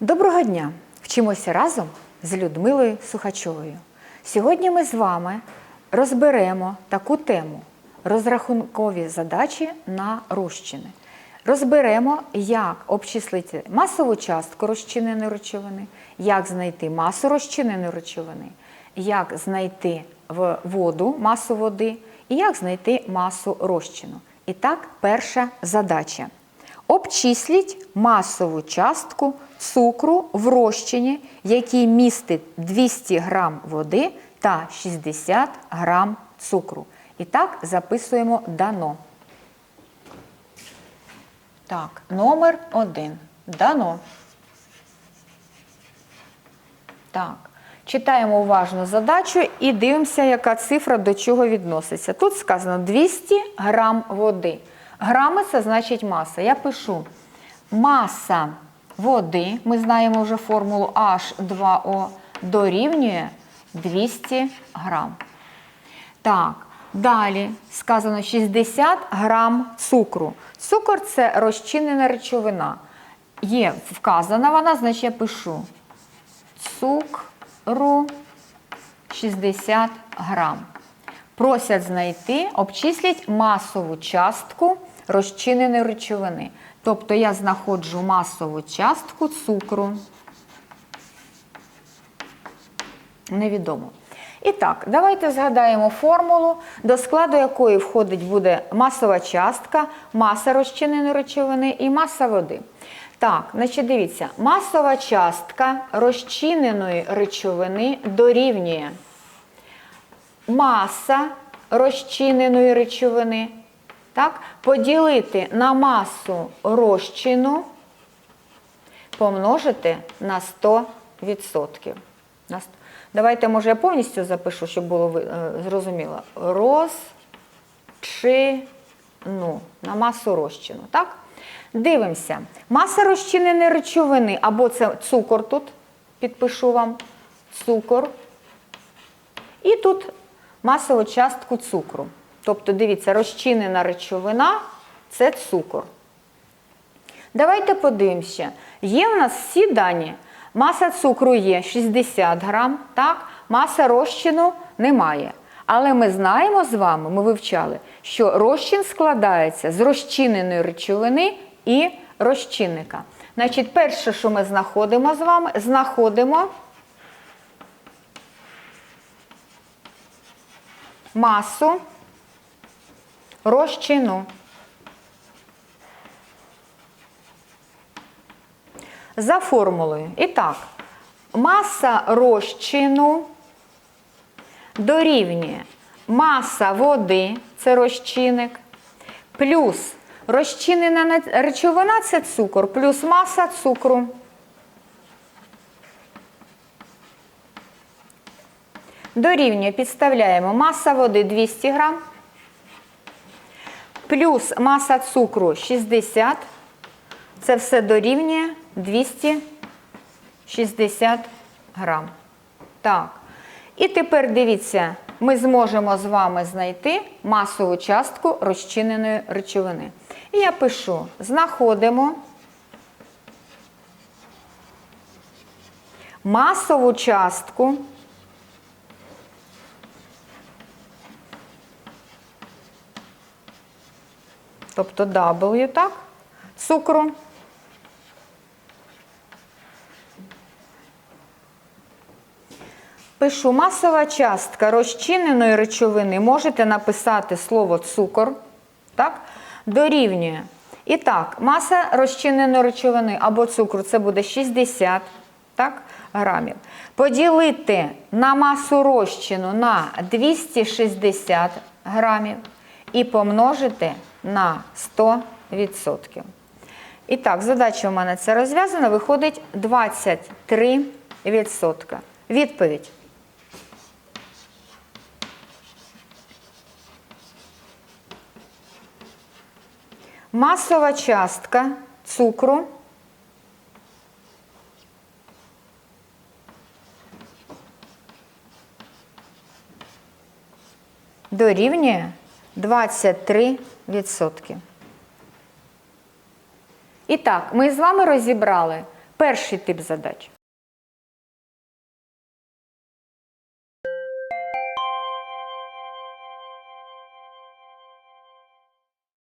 Доброго дня! Вчимося разом з Людмилою Сухачовою. Сьогодні ми з вами розберемо таку тему розрахункові задачі на розчини. Розберемо, як обчислити масову частку розчиненої речовини, як знайти масу розчиненої речовини, як знайти воду масу води і як знайти масу розчину. І так, перша задача. Обчисліть масову частку цукру в розчині, який містить 200 г води та 60 г цукру. І так записуємо дано. Так, номер один. Дано. Так. Читаємо уважно задачу і дивимося, яка цифра до чого відноситься. Тут сказано 200 грам води. Грами це значить маса. Я пишу маса води, ми знаємо вже формулу H2O, дорівнює 200 грам. Так, далі сказано 60 грам цукру. Цукор це розчинена речовина. Є вказана вона, значить я пишу цукру 60 грам. Просять знайти, обчисліть масову частку розчиненої речовини. Тобто я знаходжу масову частку цукру. Невідомо. І так, давайте згадаємо формулу, до складу якої входить буде масова частка, маса розчиненої речовини і маса води. Так, значить, дивіться, масова частка розчиненої речовини дорівнює маса розчиненої речовини. Так, поділити на масу розчину, помножити на 100%. На 100. Давайте, може, я повністю запишу, щоб було е, зрозуміло. Розчину на масу розчину. Так? Дивимося. Маса розчиненої речовини, або це цукор тут, підпишу вам цукор. І тут масову частку цукру. Тобто, дивіться, розчинена речовина це цукор. Давайте подивимося. Є в нас всі дані. Маса цукру є 60 грам, так? маса розчину немає. Але ми знаємо з вами, ми вивчали, що розчин складається з розчиненої речовини і розчинника. Значить, перше, що ми знаходимо з вами, знаходимо масу розчину. За формулою. І так, маса розчину дорівнює маса води, це розчинник, плюс розчинена речовина це цукор, плюс маса цукру. Дорівнює, підставляємо маса води 200 грам, плюс маса цукру 60. Це все дорівнює 260 грам. Так. І тепер дивіться, ми зможемо з вами знайти масову частку розчиненої речовини. І я пишу: знаходимо масову частку. Тобто W, так, цукру. Пишу масова частка розчиненої речовини. Можете написати слово цукор. так, Дорівнює. І так, маса розчиненої речовини або цукру це буде 60 так, грамів. Поділити на масу розчину на 260 грамів і помножити на 100%. І так, задача у мене це розв'язана, виходить 23%. Відповідь. Масова частка цукру дорівнює 23%. І так, ми з вами розібрали перший тип задач.